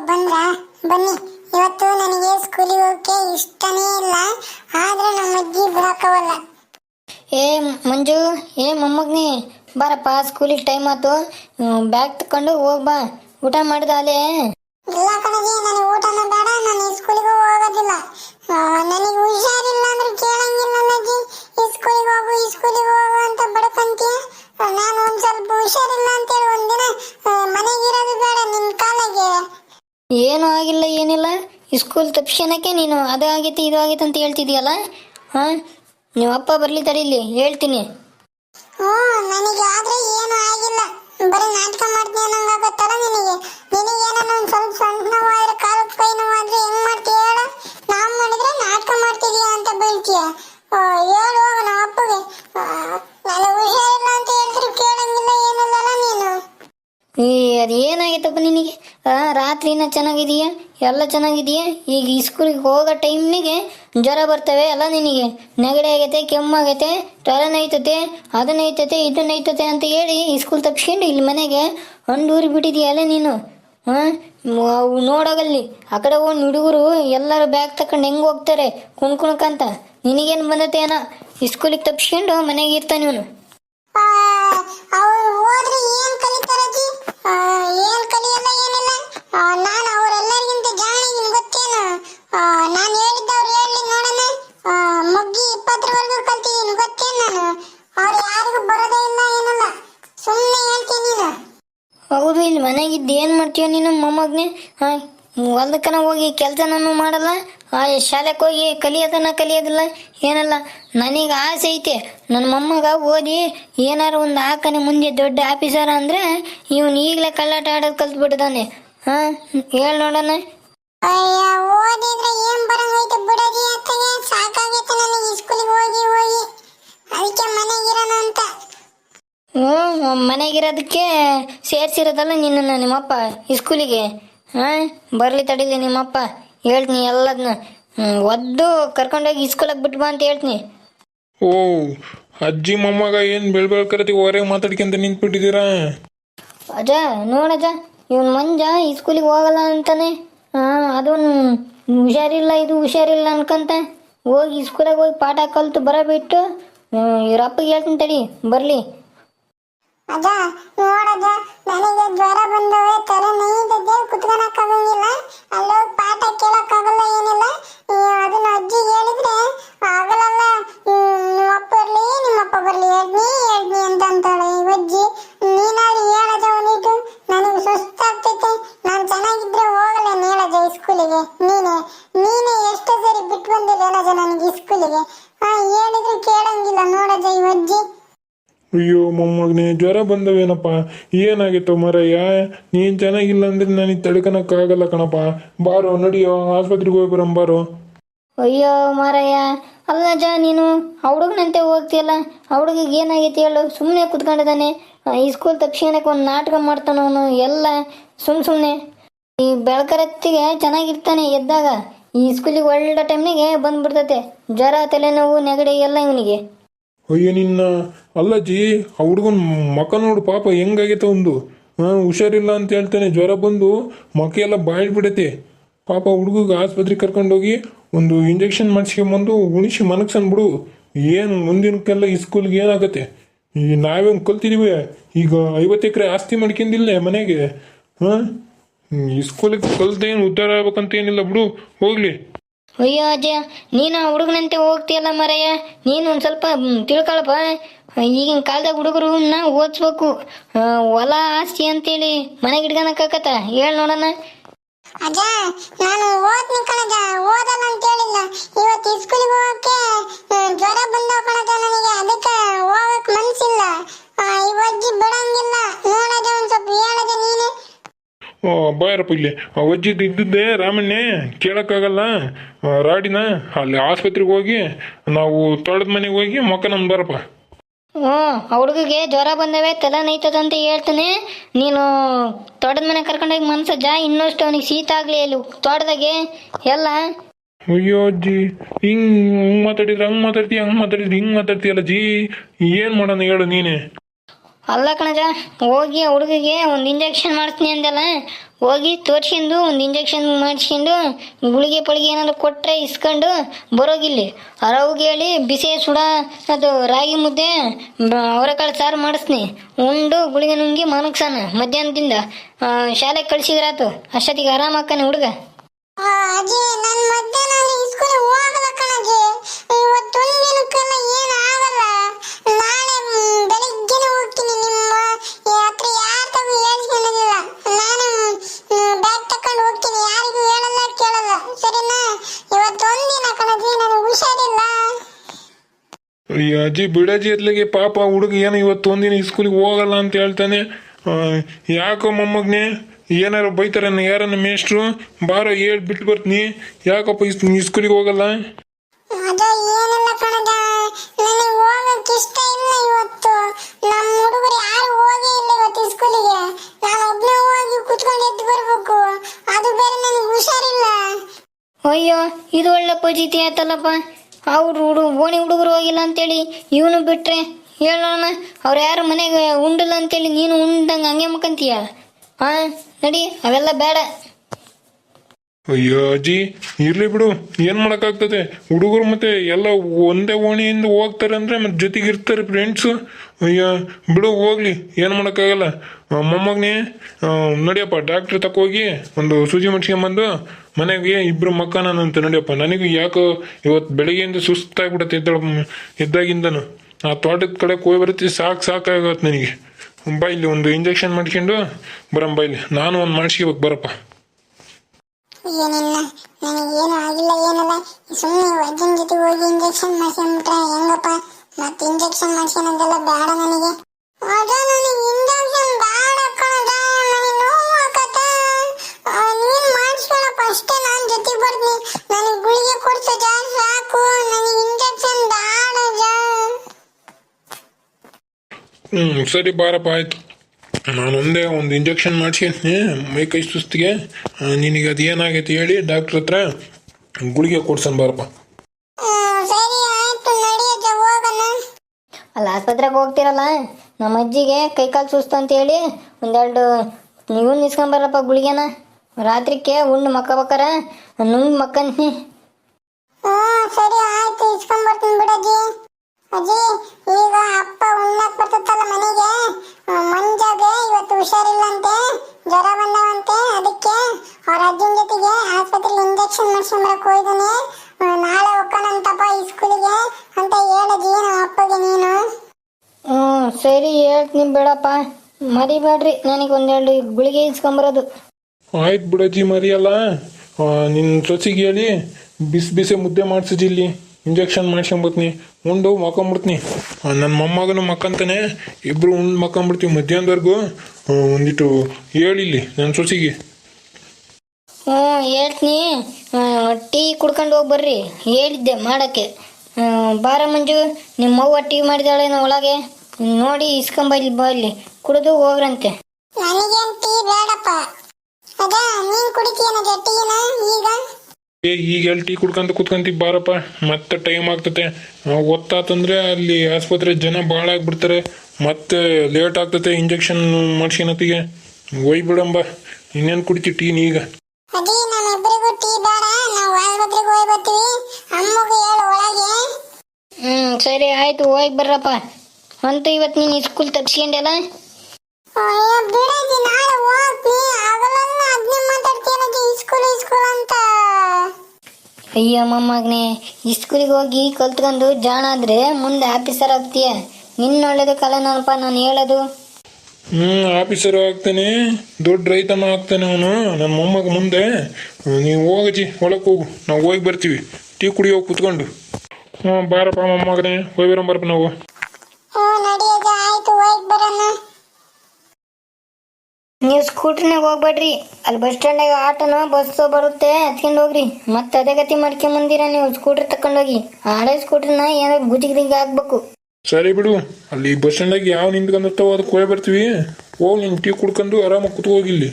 ಬಂದ್ರ ಬನ್ನಿ ಇವತ್ತು ನನಗೆ ಸ್ಕೂಲಿಗೆ ಹೋಗಕ್ಕೆ ಇಷ್ಟನೇ ಇಲ್ಲ ಆದ್ರೆ ನಮ್ಮ ಅಜ್ಜಿ ಬಿಡಕ್ಕವಲ್ಲ ಏ ಮಂಜು ಏ ಮೊಮ್ಮಗ್ನಿ ಬಾರಪ್ಪ ಸ್ಕೂಲಿಗೆ ಟೈಮ್ ಆಯ್ತು. ಬ್ಯಾಗ್ ತಕೊಂಡು ಹೋಗ್ಬಾ ಊಟ ಮಾಡಿದ ಅಲ್ಲೇ? ಇಲ್ಲ ಕಣಜಿ ನನಗೆ ಊಟನ ಬೇಡ ನಾನು ಸ್ಕೂಲಿಗೆ ಸ್ಕೂಲ್ ತಪ್ಪಿಸೋಣಕ್ಕೆ ನೀನು ಅದು ಆಗೈತೆ ಇದು ಆಗೈತೆ ಅಂತ ಹೇಳ್ತಿದ್ಯಲ್ಲ? ಹಾಂ? ನೀವು ಅಪ್ಪ ಬರಲಿ ತಡೀಲಿ ಹೇಳ್ತೀನಿ. ಹ್ಞೂ ನನಗೆ ಆದ್ರೆ ಏನು ಆಗಿಲ್ಲ. ಬರೀ ನಾಟಕ ಮಾಡ್ತೀನಿ ಅನ್ನಂಗಾಗತ್ತಲ್ಲ ನಿನಗೆ? ನಿನಗೇನೋ ಒಂದು ಸ್ವಲ್ಪ ಸಣ್ಣ ನೋವಾದ್ರೆ ಕಾಲು ಕೈ ನೋವಾದ್ರೆ ಹೆಂಗ್ ಮಾಡ್ತೀಯ ಹೇಳು? ನಾವು ಮಾಡಿದ್ರೆ ನಾಟಕ ಮಾಡ್ತಿದೀಯ ಅಂತ ಬೈತೀಯ ಆ, ಹೇಳು ಹೋಗು ನಮ್ಮ ಅಪ್ಪಗೆ. ನಾನು ನನಗೆ ಹುಷಾರಿಲ್ಲ ಅಂತ ಹೇಳಿದ್ರು ಕೇಳಂಗಿಲ್ಲ ಏನಲ್ಲಲ್ಲ ನೀನು. ಈ ಅದು ಏನಾಗಿತ್ತಪ್ಪ ನಿನಗೆ? ರಾತ್ರಿನ ಚೆನ್ನಾಗಿದೆಯಾ ಎಲ್ಲ ಚೆನ್ನಾಗಿದೆಯಾ ಈಗ ಈ ಸ್ಕೂಲಿಗೆ ಹೋಗೋ ಟೈಮ್ನಿಗೆ ಜ್ವರ ಬರ್ತವೆ ಎಲ್ಲ ನಿನಗೆ? ನೆಗಡಿ ಆಗೈತೆ ಕೆಮ್ಮಾಗೈತೆ ನೈತತೆ ಆದನೈತತೆ ಇದನೈತತೆ ಅಂತ ಹೇಳಿ ಈ ಸ್ಕೂಲ್ ತಪ್ಸ್ಕೊಂಡು ಇಲ್ಲಿ ಮನೆಗೆ ಹೊಂಡೂರಿ ಬಿಟ್ಟಿದೀಯಲ್ಲ ನೀನು? ಹಾಂ ನೋಡೋಗಲ್ಲಿ. ಆ ಕಡೆ ಹೋಗಿ ಹುಡುಗರು ಎಲ್ಲರೂ ಬ್ಯಾಗ್ ತಕೊಂಡು ಹೆಂಗೆ ಹೋಗ್ತಾರೆ? ಕುಣ್ಕುಣ್ಕಂತ ನಿನಗೇನು ಬಂದತೆ ಏನೋ ಈ ಸ್ಕೂಲಿಗೆ ತಪ್ಸ್ಕೊಂಡು ಮನೆಗೆ ಇರ್ತಾನೆ ಇವನು ಏನು ಆ, ಕಲಿಯಲ್ಲ ಏನಿಲ್ಲ? ನಾನು ಅವರೆಲ್ಲರಿಗಿಂತ ಜಾಣಿಗಿನ ಗೊತ್ತೇನು? ಆ, ನಾನು ಹೇಳಿದ್ದವ್ರು ಹೇಳಿ ನೋಡೋಣ. ಆ, ಮುಗ್ಗಿ ಇಪ್ಪತ್ತರವರೆಗೂ ಕಲ್ತಿದ್ದೀನಿ ಗೊತ್ತೇನು ನಾನು? ಅವ್ರು ಯಾರಿಗೂ ಬರೋದೇ ಇಲ್ಲ ಏನಲ್ಲ. ಸುಮ್ಮನೆ ಹೇಳ್ತೀನಿ ನೀನು. ಹೌದು ಇಲ್ಲಿ ಮನೆಗಿದ್ದು ಏನು ಮಾಡ್ತೀಯ ನೀನು ಮೊಮ್ಮಗ್ನೆ? ಹಾಂ ಹೋಗಿ ಕೆಲಸನೂ ಮಾಡಲ್ಲ ಆ ಶಾಲೆಗೆ ಹೋಗಿ ಕಲಿಯೋದನ್ನ ಕಲಿಯೋದಿಲ್ಲ ಏನಲ್ಲ? ನನಗೆ ಆಸೆ ಐತೆ. ನನ್ನ ಮೊಮ್ಮಗ ಓದಿ ಏನಾರು ಒಂದು ಹಾಕನೆ ಮುಂದೆ ದೊಡ್ಡ ಆಫೀಸರ್ ಅಂದರೆ ಇವನು ಈಗಲೇ ಕಳ್ಳಾಟ ಆಡೋದು ಕಲ್ತ್ಬಿಟ್ಟಿದ್ದಾನೆ ಹಾಂ ಹೇಳಿ ನೋಡೋಣ ಅಯ್ಯ ಓದಿದ್ರೆ ಏನ್ ಬರಂಗೈತೆ ಬಿಡದಿ ಅತ್ತಗೆ ಸಾಕಾಗೈತೆ ನನಗೆ ಸ್ಕೂಲಿಗೆ ಹೋಗಿ ಹೋಗಿ. ಅದಕ್ಕೆ ಮನೆಗಿರೋಣ ಅಂತ. ಹ್ಞೂ ಮನೆಗಿರೋದಕ್ಕೆ ಸೇರಿಸಿರೋದಲ್ಲ ನಿನ್ನ ನಿಮ್ಮಪ್ಪ ಇಸ್ಕೂಲಿಗೆ ಸ್ಕೂಲಿಗೆ ಹಾಂ ತಡಿಲಿ ತಡೀಲಿ ನಿಮ್ಮಪ್ಪ ಹೇಳ್ತೀನಿ ಎಲ್ಲದನ್ನ ಒದ್ದು ಕರ್ಕೊಂಡೋಗಿ ಸ್ಕೂಲಿಗೆ ಬಿಟ್ಟು ಬಾ ಅಂತ ಹೇಳ್ತೀನಿ. ಓ ಅಜ್ಜಿ ಮೊಮ್ಮಗ ಏನು ಬೆಳ್ ಬೆಳ್ಕರತಿ ಹೊರಗೆ ಮಾತಾಡ್ಕೊಂತ ನಿಂತ್ಬಿಟ್ಟಿದ್ದೀರಾ? ಅಜ್ಜ ನೋಡಜ್ಜ. ಇವನ್ ಮಂಜ ಈ ಸ್ಕೂಲಿಗೆ ಹೋಗಲ್ಲ ಅಂತಾನೆ. ಹಾಂ ಅದೊಂದು ಹುಷಾರಿಲ್ಲ, ಇದು ಹುಷಾರಿಲ್ಲ ಅನ್ಕಂತ. ಹೋಗಿ ಸ್ಕೂಲಾಗ ಹೋಗಿ ಪಾಠ ಕಲ್ತು ಬರಬಿಟ್ಟು ಇವ್ರ ಅಪ್ಪಗೆ ಹೇಳ್ತೀನಿ ತಡಿ, ಬರಲಿ. ಅದ, ನೋಡದ, ನನಗೆ ಜ್ವರ ಬಂದವೇ, ತಲೆ ನೈದದೆ ಹೇಳಿದ್ರು ಕೇಳಂಗಿಲ್ಲ ಈ ಅಜ್ಜಿ. ಅಯ್ಯೋ ಮೊಮ್ಮಗನೇ ಜ್ವರ ಬಂದವೇನಪ್ಪ? ಏನಾಗಿತ್ತು ಮರಯ್ಯ? ನೀನು ಚೆನ್ನಾಗಿಲ್ಲ ಅಂದ್ರೆ ನನಗೆ ಆಗಲ್ಲ ಕಣಪ್ಪ. ಬಾರೋ ನಡಿಯೋ ಆಸ್ಪತ್ರೆಗೆ ಹೋಗಿ ಬರಂ ಬಾರೋ. ಅಯ್ಯೋ ಮಾರಯ್ಯ ಅಲ್ಲ ಜ ನೀನು ಹುಡುಗನಂತೆ ಹೋಗ್ತಿಯಲ್ಲ? ಹುಡುಗಿಗೆ ಏನಾಗೈತಿ ಹೇಳು? ಸುಮ್ಮನೆ ಕುತ್ಕೊಂಡಿದ್ದಾನೆ. ಈ ಸ್ಕೂಲ್ ತಪ್ಪಿಸ್ಕೊಳಕ್ಕೆ ಒಂದು ನಾಟಕ ಮಾಡ್ತಾನವನು ಎಲ್ಲ ಸುಮ್ ಸುಮ್ಮನೆ ಈ ಬೆಳಕರತ್ತಿಗೆ ಚೆನ್ನಾಗಿರ್ತಾನೆ ಎದ್ದಾಗ. ಈ ಸ್ಕೂಲಿಗೆ ಒಳ್ಳೆ ಟೈಮ್ನಾಗೆ ಬಂದ್ಬಿಡ್ತೈತೆ. ಜ್ವರ, ತಲೆನೋವು, ನೆಗಡಿ ಎಲ್ಲ ಇವನಿಗೆ. ಅಯ್ಯೋ, ನಿನ್ನ ಅಲ್ಲಜ್ಜಿ, ಆ ಹುಡುಗನ ಮಕ ನೋಡು, ಪಾಪ ಹೆಂಗಾಗೈತೆ ಒಂದು? ಹಾಂ ಹುಷಾರಿಲ್ಲ ಅಂತ ಹೇಳ್ತಾನೆ, ಜ್ವರ ಬಂದು ಮಕ ಎಲ್ಲ ಬಾಯ್ಬಿಡೈತೆ. ಪಾಪ ಹುಡುಗಿಗೆ ಆಸ್ಪತ್ರೆಗೆ ಕರ್ಕೊಂಡೋಗಿ ಒಂದು ಇಂಜೆಕ್ಷನ್ ಮಾಡಿಸ್ಕೊಂಬಂದು ಉಣಿಸಿ ಮನಗ್ಸನ್ಬಿಡು. ಏನು ಮುಂದಿನಕ್ಕೆಲ್ಲ ಈ ಸ್ಕೂಲ್ಗೆ ಏನಾಗತ್ತೆ? ಈ ನಾವೇನು ಕಲ್ತಿದೀವಿ? ಈಗ ಐವತ್ತು ಎಕರೆ ಆಸ್ತಿ ಮಾಡ್ಕೊಂಡಿಲ್ಲ ಮನೆಗೆ, ಹಾಂ? ಈ ಸ್ಕೂಲಿಗೆ ಕಲ್ತೇನು ಉದ್ಧಾರ ಆಗ್ಬೇಕಂತ ಏನಿಲ್ಲ ಬಿಡು ಹೋಗ್ಲಿ. ಅಯ್ಯೋ ಅಜ್ಜ ನೀನು ಆ ಹುಡುಗನಂತೆ ಹೋಗ್ತೀಯಲ್ಲ ಮರಯ್ಯ ನೀನು ಒಂದು ಸ್ವಲ್ಪ ತಿಳ್ಕೊಳಪ್ಪ. ಈಗಿನ ಕಾಲದಾಗ ಹುಡುಗರನ್ನ ಓದಿಸ್ಬೇಕು. ಆ, ಹೊಲ ಆಸ್ತಿ ಅಂತೇಳಿ ಮನೆಗೆ ಇಟ್ಕೊಳಕ್ಕಾಗತ್ತ ಹೇಳಿ ನೋಡೋಣ. ಅಜ್ಜ ನಾನು ಓ ಇರಪ್ಪ ಇಲ್ಲಿ ಅಜ್ಜಿದ್ದು ಇದ್ದದ್ದೇ ರಾಮಣ್ಣೆ ಕೇಳೋಕ್ಕಾಗಲ್ಲ. ರಾಡಿನ ಅಲ್ಲಿ ಆಸ್ಪತ್ರೆಗೆ ಹೋಗಿ ನಾವು ತೋಟದ ಮನೆಗೆ ಹೋಗಿ ಮೊಕ್ಕ ನಮ್ ಬರಪ್ಪ. ಹ್ಞೂ ಹುಡುಗಿಗೆ ಜ್ವರ ಬಂದವೆ ತಲೆ ನೈತದಂತ ಹೇಳ್ತಾನೆ. ನೀನು ತೋಟದ ಮನೆ ಕರ್ಕೊಂಡೋಗಿ ಮನ್ಸಜ್ಜ ಇನ್ನಷ್ಟು ಅವನಿಗೆ ಶೀತ ಆಗಲಿ ಅಲ್ಲಿ ತೋಟದಾಗೆ ಎಲ್ಲ. ಅಯ್ಯೋ ಅಜ್ಜಿ ಹಿಂಗ್ ಹಿಂಗ್ ಮಾತಾಡಿದ್ರೆ ಹಂಗ್ ಮಾತಾಡ್ತೀಯ ಹಂಗ್ ಮಾತಾಡಿದ್ರೆ ಹಿಂಗ್ ಮಾತಾಡ್ತೀಯಲ್ಲ ಜಿ ಏನ್ ಮಾಡೋಣ ಹೇಳು ನೀನೆ. ಅಲ್ಲ ಕಣಜ ಹೋಗಿ ಹುಡುಗಿಗೆ ಒಂದು ಇಂಜೆಕ್ಷನ್ ಮಾಡ್ತೀನಿ ಅಂದಲ್ಲ ಹೋಗಿ ತೋರ್ಸ್ಕೊಂಡು ಒಂದು ಇಂಜೆಕ್ಷನ್ ಮಾಡಿಸ್ಕೊಂಡು ಗುಳಿಗೆ ಪಳಿಗೆ ಏನಾದ್ರು ಕೊಟ್ಟರೆ ಇಸ್ಕೊಂಡು ಬರೋಗಿಲ್ಲಿ. ಅರವ್ಗೆ ಹೇಳಿ ಬಿಸಿ ಸುಡ, ಅದು ರಾಗಿ ಮುದ್ದೆ ಅವರೆಕಾಳು ಸಾರು ಮಾಡಿಸ್ನಿ ಉಂಡು ಗುಳಿಗೆ ನುಂಗಿ ಮನಗ್ಸಾನ ಮಧ್ಯಾಹ್ನದಿಂದ. ಶಾಲೆಗೆ ಕಳ್ಸಿದ್ರಾತು. ಅಷ್ಟೊತ್ತಿಗೆ ಆರಾಮಾಕನೆ ಹುಡುಗ. ಇವತ್ತೊಂದ್ ದಿನಕ್ಕೆಲ್ಲ ಏನ್ ಸರಿನಾ? ಕಣಜ್ಜಿ ನನಗೆ ಹುಷಾರಿಲ್ಲ. ಅಜ್ಜಿ ಬಿಡಜ್ಜಿ ಎತ್ಲಿಗೆ ಪಾಪ ಹುಡುಗ ಏನು ಇವತ್ತು ಒಂದಿನ ಸ್ಕೂಲಿಗೆ ಹೋಗಲ್ಲ ಅಂತ ಹೇಳ್ತಾನೆ. ಆ, ಯಾಕೋ ಮೊಮ್ಮಗ್ನೆ ಏನಾರು ಬೈತಾರನ್ನ ಯಾರನ್ನ ಮೇಷ್ಟ್ರು? ಬಾರೋ ಹೇಳ್ ಬಿಟ್ಟು ಬರ್ತೀನಿ ಯಾಕಪ್ಪ ಈ ಸ್ಕೂಲಿಗೆ ಹೋಗಲ್ಲ? ಅದ ಅಯ್ಯೋ, ಇದು ಒಳ್ಳೆ ಪಜಿತಿ ಆಯ್ತಲ್ಲಪ್ಪ ಅವ್ರು ಹುಡು, ಓಣಿ ಹುಡುಗರು ಹೋಗಿಲ್ಲ ಅಂತೇಳಿ ಇವನು ಬಿಟ್ರೆ ಹೇಳೋಣ. ಅವ್ರು ಯಾರು ಮನೆಗೆ ಉಂಡಿಲ್ಲ ಅಂತೇಳಿ ನೀನು ಉಂಡಂಗೆ ಹಂಗೆ ಮಕ್ಕಂತೀಯ? ಹಾಂ ನಡಿ, ಅವೆಲ್ಲ ಬೇಡ. ಅಯ್ಯೋ ಅಜ್ಜಿ, ಇರ್ಲಿ ಬಿಡು, ಏನ್ ಮಾಡಕ್ಕಾಗ್ತದೆ? ಹುಡುಗರು ಮತ್ತೆ ಎಲ್ಲ ಒಂದೇ ಓಣಿಯಿಂದ ಹೋಗ್ತಾರೆ ಅಂದ್ರೆ ಮತ್ತೆ ಜೊತೆಗೆ ಇರ್ತಾರೆ ಫ್ರೆಂಡ್ಸು ಅಯ್ಯೋ, ಬಿಡು, ಹೋಗ್ಲಿ, ಏನ್ ಮಾಡಕ್ಕಾಗಲ್ಲ. ಮೊಮ್ಮಗನೇ ನಡಿಯಪ್ಪ ಡಾಕ್ಟ್ರ್ ತಕೋಗಿ ಒಂದು ಸೂಜಿ ಮಡ್ಸ್ಕೊಂಬಂದು ಮನೆಗೆ ಇಬ್ರು ಮಕ್ಕನಂತ ನಡಿಯಪ್ಪ, ನನಗೂ ಯಾಕೋ ಇವತ್ತು ಬೆಳಗ್ಗೆಯಿಂದ ಸುಸ್ತಾಗ್ಬಿಡತ್ತೆ ಎದ್ದ ಇದ್ದಾಗಿಂದನು ಆ ತೋಟದ ಕಡೆ ಹೋಗಿ ಬರುತ್ತೆ, ಸಾಕು, ಸಾಕಾಗತ್ತೆ ನನಗೆ. ಬಾ, ಇಲ್ಲಿ ಒಂದು ಇಂಜೆಕ್ಷನ್ ಮಾಡ್ಕೊಂಡು ಬರಂ ಬಾ ನಾನು ಒಂದು ಮಾಡಿಸ್ಕೋಬೇಕು ಬರಪ್ಪ. ಏನಿಲ್ಲ ನನಗೇನು ಆಗಿಲ್ಲ, ಏನಿಲ್ಲ. ಸುಮ್ಮನೆ ವೈದ್ಯನ ಜೊತೆ ಹೋಗಿ ಇಂಜೆಕ್ಷನ್ ಮಾಡಿಸ್ಕೊಂಡ್ಬಿಟ್ರೆ ಹೆಂಗಪ್ಪ? ಮತ್ತೆ ಇಂಜೆಕ್ಷನ್ ಮಾಡಿಸ್ಕೊಳೋದೆಲ್ಲ ಬೇಡ ನನಗೆ. ಅಷ್ಟೇ ನಾನು ಜೊತೆ ಬರ್ತೀನಿ. ನನಗೆ ಗುಳಿಗೆ ನನಗೆ ಇಂಜೆಕ್ಷನ್ ಬೇಡ ಸರಿ ಬಾರಪ್ಪ, ಆಯ್ತು. ನಾನು ಒಂದೇ ಒಂದು ಇಂಜೆಕ್ಷನ್ ಮಾಡಿಸಿ ಮೈ ಕೈ ಸುಸ್ತಿಗೆ ನಿನಗೆ ಅದು ಏನಾಗೈತೆ ಹೇಳಿ ಡಾಕ್ಟ್ರ್ ಹತ್ರ ಗುಳಿಗೆ ಕೊಡ್ಸನ್ ಬಾರಪ್ಪ. ಸರಿ ಆಯ್ತು ನಡಿಯಜ್ಜ ಹೋಗೋಣ. ಅಲ್ಲಿ ಆಸ್ಪತ್ರೆಗೆ ಹೋಗ್ತಿರಲ್ಲ ನಮ್ಮ ಅಜ್ಜಿಗೆ ಕೈಕಾಲು ಸುಸ್ತು ಅಂತ ಹೇಳಿ ಒಂದೆರಡು ನೀವು ನಿಸ್ಕೊಂಬರಪ್ಪ ಗುಳಿಗೆನ. ರಾತ್ರಿಕ್ಕೆ ಉಂಡು ಮಕ್ಕ ಬಕ್ಕಾರ ನುಂಗ್ ಮಕ್ಕಂತೀನಿ. ಹ್ಮ್ ಸರಿ ಆಯ್ತು ಇಸ್ಕೊಂಬರ್ತೀನಿ ಬಿಡಜ್ಜಿ ಅಜ್ಜಿ. ಈಗ ಅಪ್ಪ ಉಣ್ಣಕ್ ಬರ್ತದಲ್ಲ ಮನೆಗೆ ಆ, ಮಂಜಾಗೆ ಇವತ್ತು ಹುಷಾರಿಲ್ಲಂತೆ ಜ್ವರ ಬಂದವಂತೆ ಅದಕ್ಕೆ ಅವ್ರ ಅಜ್ಜನ ಜೊತೆಗೆ ಆಸ್ಪತ್ರೆಲಿ ಇಂಜೆಕ್ಷನ್ ಮಾಡ್ಸ್ಕೊಂಬರಕ್ ಹೋಗಿದ್ದಾನೆ ಆ, ನಾಳೆ ಹೋಗೋಣಂತಪ್ಪ ಈ ಸ್ಕೂಲಿಗೆ ಅಂತ ಹೇಳಜ್ಜಿ ನಮ್ಮ ಅಪ್ಪಗೆ ನೀನು ಹ್ಞೂ ಹೇಳ್ತೀನಿ ಬೇಡಪ್ಪ. ಮರಿಬೇಡ್ರಿ. ನನಗೆ ಒಂದೆರಡು ಗುಳಿಗೆ ಇಸ್ಕೊಂಬರೋದು. ಆಯ್ತು ಬಿಡಜ್ಜಿ ಮರಿಯಲ್ಲ. ನಿನ್ನ ಸೊಸಿಗೆ ಹೇಳಿ. ಬಿಸಿ ಬಿಸಿ ಮುದ್ದೆ ಮಾಡಿಸಿಜಿ ಇಲ್ಲಿ. ಇಂಜೆಕ್ಷನ್ ಮಾಡ್ಸ್ಕೊಂಬತ್ನಿ ಉಂಡು ಮಕ್ಕೊಂಬಿಡ್ತೀನಿ ನನ್ನ ಮೊಮ್ಮಗನು ಮಕ್ಕಂತಾನೆ. ಇಬ್ರು ಉಂಡು ಮಕ್ಕೊಂಬಿಡ್ತೀವಿ ಮಧ್ಯಾಹ್ನದವರೆಗೂ. ಒಂದಿಟ್ಟು ಹೇಳಿಲ್ಲಿ ನನ್ನ ಸೊಸಿಗೆ. ಹ್ಞೂ ಹೇಳ್ತೀನಿ. ಟೀ ಕುಡ್ಕೊಂಡು ಹೋಗಿ ಬರ್ರಿ. ಹೇಳಿದ್ದೆ ಮಾಡೋಕ್ಕೆ. ಬಾರ ಮಂಜು ನಿಮ್ಮ ಅವ್ವ ಟೀ ಮಾಡಿದಾಳೇನೋ ಒಳಗೆ. ನೋಡಿ ಇಸ್ಕೊಂಬಲ್ಲಿ ಬರ್ಲಿ ಕುಡಿದು ಹೋಗ್ರಂತೆ. ನನಗೇನ್ ಟೀ ಬೇಡಪ್ಪ. ಅದ ನೀನ್ ಕುಡಿತೀಯನ ಟೀನ ಈಗ? ಏ ಈಗ ಎಲ್ಲಿ ಟೀ ಕುಡ್ಕೊಂತ ಕುತ್ಕೊಂತೀವಿ ಬಾರಪ್ಪ. ಮತ್ತೆ ಟೈಮ್ ಆಗ್ತತೆ. ಒತ್ತಾತಂದ್ರೆ ಅಲ್ಲಿ ಆಸ್ಪತ್ರೆ ಜನ ಭಾಳ ಆಗ್ಬಿಡ್ತಾರೆ. ಮತ್ತೆ ಲೇಟ್ ಆಗ್ತತೆ ಇಂಜೆಕ್ಷನ್ ಮಾಡ್ಸಿನತ್ತಿಗೆ ಒಯ್ ಬಿಡಂಬ. ಇನ್ನೇನು ಕುಡಿತಿ ಟೀನ್ ಈಗ? ಅದಿ ನಮ್ಮಿಬ್ಬರಿಗೂ ಟೀ ಬೇಡ. ನಾವು ಆಸ್ಪತ್ರೆಗೆ ಹೋಗಿ ಬರ್ತೀವಿ. ಅಮ್ಮಗೆ ಹೇಳು ಒಳಗೆ. ಹ್ಞೂ ಸರಿ ಆಯ್ತು. ಹೋಗಿ ಬರ್ರಪ್ಪ. ಅಂತೂ ಇವತ್ತು ನೀನು ಸ್ಕೂಲ್ ತಪ್ಸ್ಕೊಂಡೆಲ್ಲ ಅಯ್ಯೋ ಮೊಮ್ಮಗನೇ ಸ್ಕೂಲಿಗೆ ಹೋಗಿ ಕಲ್ತ್ಕೊಂಡು ಜಾಣ ಆದ್ರೆ ಮುಂದೆ ಆಫೀಸರ್ ಆಗ್ತೀಯ. ನಿನ್ನ ಒಳ್ಳೇದು ಕಲನಪ್ಪ ನಾನು ಹೇಳೋದು. ಹ್ಮ್ ಆಫೀಸರ್ ಆಗ್ತಾನೆ. ದೊಡ್ಡ ರೈತನ ಆಗ್ತಾನೆ ಅವನು. ನನ್ನ ಮೊಮ್ಮಗ ಮುಂದೆ. ನೀವು ಹೋಗಜಿ ಒಳಕ್ ಹೋಗು. ನಾವು ಹೋಗಿ ಬರ್ತೀವಿ. ಟೀ ಕುಡಿಯೋಗಿ ಕುತ್ಕೊಂಡು. ಹ್ಞೂ ಬಾರಪ್ಪ ಮೊಮ್ಮಗನೇ. ಹೋಗಿ ಬರಂಬರಪ್ಪ ನಾವು. ನೀವು ಸ್ಕೂಟ್ರಿನಾಗ ಹೋಗ್ಬೇಡ್ರಿ. ಅಲ್ಲಿ ಬಸ್ ಸ್ಟ್ಯಾಂಡಾಗ ಆಟೋನೋ ಬಸ್ಸು ಬರುತ್ತೆ. ಹತ್ಕೊಂಡು ಹೋಗ್ರಿ. ಮತ್ತೆ ಅದೇ ಗತಿ ಮಾಡ್ಕೊಂಬಂದಿರ ನೀವು ಸ್ಕೂಟ್ರ್ ತಕೊಂಡೋಗಿ ಹಳೆ ಸ್ಕೂಟ್ರಿನ ಏನಾದ್ರು ಗುಜಿಗಿರಿಗೆ ಹಾಕ್ಬೇಕು. ಸರಿ ಬಿಡು. ಅಲ್ಲಿ ಬಸ್ ಸ್ಟ್ಯಾಂಡಾಗ ಯಾವ ನಿಂತ್ಕೊಂಡ್ ಅದಕ್ಕೆ ಹೋಗಿ ಬರ್ತೀವಿ. ಹೋಗಿ ನಿಮ್ ಟೀ ಕುಡ್ಕೊಂಡು ಆರಾಮಾಗಿ ಕುತ್ಕೋಗಿಲ್ಲಿ